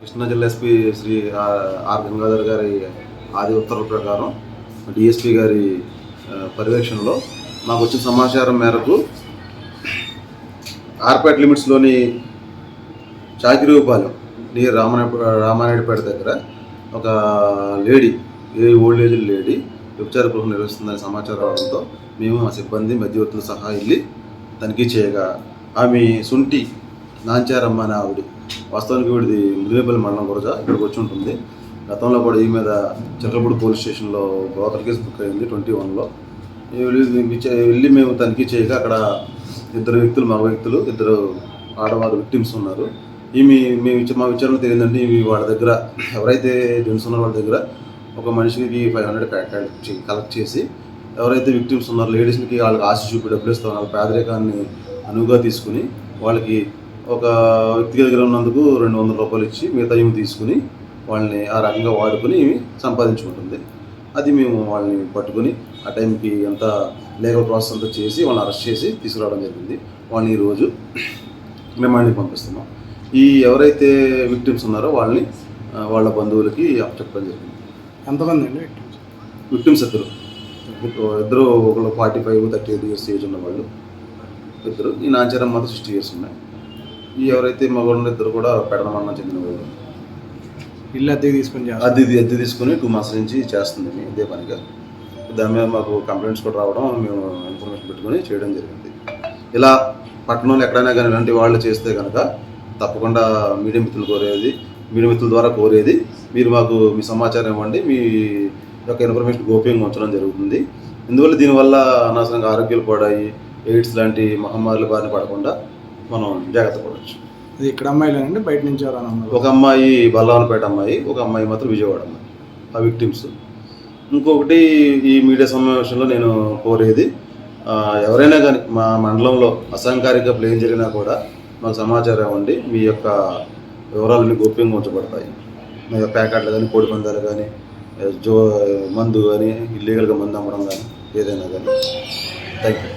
కృష్ణా జిల్లా SP Shri are Gangadhar గారి ఆది ఉత్తర్వుల ప్రకారం డిఎస్పి గారి పర్యవేక్షణలో మాకు వచ్చిన సమాచారం మేరకు ఆర్పేట్ లిమిట్స్లోని చాకిరీపాలెం నియర్ రామనాయుడు రామానాయుడుపేట దగ్గర ఒక lady a old age lady వ్యభిచార గృహం నిర్వహిస్తుందని సమాచారం రావడంతో మేము మా సిబ్బంది మధ్యవర్తులు సహా వెళ్ళి తనిఖీ చేయగా ఆమె సుంటి నాంచారమ్మ అనే ఆవిడ వాస్తవానికి వీడిది ముదిరేపల్లి మండలం గురజ ఇక్కడికి వచ్చి ఉంటుంది. గతంలో కూడా ఈ మీద చిత్రపూడి పోలీస్ స్టేషన్లో బ్రోకర్ కేసు బుక్ అయింది ట్వంటీ వన్లో. వెళ్ళి మేము తనిఖీ చేయగా అక్కడ ఇద్దరు వ్యక్తులు మగ వ్యక్తులు ఇద్దరు ఆడవారు విక్టిమ్స్ ఉన్నారు. ఈమె మేము మా విచారణ తెలియదండి ఇవి వాళ్ళ దగ్గర ఎవరైతే జెంట్స్ ఉన్నారో వాళ్ళ దగ్గర ఒక మనిషికి ఫైవ్ హండ్రెడ్ కలెక్ట్ చేసి ఎవరైతే విక్టిమ్స్ ఉన్నారో లేడీస్కి వాళ్ళకి ఆశ చూపి డబ్బులు ఇస్తాం వాళ్ళ పేదరికాన్ని అనువుగా తీసుకుని వాళ్ళకి ఒక వ్యక్తి దగ్గర ఉన్నందుకు రెండు వందల రూపాయలు ఇచ్చి మిగతా ఇవి తీసుకుని వాళ్ళని ఆ రకంగా వాడుకొని సంపాదించుకుంటుంది. అది మేము వాళ్ళని పట్టుకొని ఆ టైంకి అంతా లీగల్ ప్రాసెస్ అంతా చేసి వాళ్ళని అరెస్ట్ చేసి తీసుకురావడం జరిగింది. వాళ్ళని ఈరోజు రిమాండ్కి పంపిస్తున్నాం. ఈ ఎవరైతే విక్టిమ్స్ ఉన్నారో వాళ్ళని వాళ్ళ బంధువులకి చెప్పడం జరిగింది. ఎంతమంది అండి? విక్టిమ్స్ ఇద్దరు ఇద్దరు ఒకళ్ళు forty five thirty eight years age ఉన్న వాళ్ళు. ఇద్దరు. ఈ నాచారం మాత్రం సిక్స్టీ ఇయర్స్ ఉన్నాయి. ఈ ఎవరైతే మగవాళ్ళు ఇద్దరు కూడా పెడనమన్న చెందిన వాళ్ళు. ఇల్లు అద్దెకి తీసుకొని అద్దె అద్దె తీసుకుని టూ మంత్స్ నుంచి చేస్తుంది ఇదే పనిగా దాని మీద మాకు కంప్లైంట్స్ కూడా రావడం మేము ఇన్ఫర్మేషన్ పెట్టుకొని చేయడం జరిగింది. ఇలా పట్టణంలో ఎక్కడైనా కానీ ఇలాంటి వాళ్ళు చేస్తే కనుక తప్పకుండా మీడియా మిత్రులు కోరేది మిత్రుల ద్వారా కోరేది. మీరు మాకు మీ సమాచారం ఇవ్వండి. మీ యొక్క ఇన్ఫర్మేషన్ గోప్యంగా ఉంచడం జరుగుతుంది. ఇందువల్ల దీనివల్ల అనవసరంగా ఆరోగ్యాలు పాడాయి ఎయిడ్స్ లాంటి మహమ్మారుల బారిన పడకుండా మనం జాగ్రత్త పడవచ్చు. ఇది ఇక్కడ అమ్మాయిలేనండి? బయట నుంచి ఎవరైనా ఒక అమ్మాయి బల్లవనపేట అమ్మాయి ఒక అమ్మాయి మాత్రం విజయవాడ అమ్మాయి. ఆ విక్టిమ్స్ ఇంకొకటి ఈ మీడియా సమావేశంలో నేను కోరేది ఎవరైనా కానీ మా మండలంలో అసాంకారిక ప్లేన్ జరిగినా కూడా మాకు సమాచారం ఇవ్వండి. మీ యొక్క వివరాలన్నీ గోప్యంగా ఉంచబడతాయి. ప్యాకెట్లు కానీ కోడి పందాలు కానీ జో మందు కానీ ఇల్లీగల్గా మందు అమ్మడం కానీ ఏదైనా కానీ. Thank you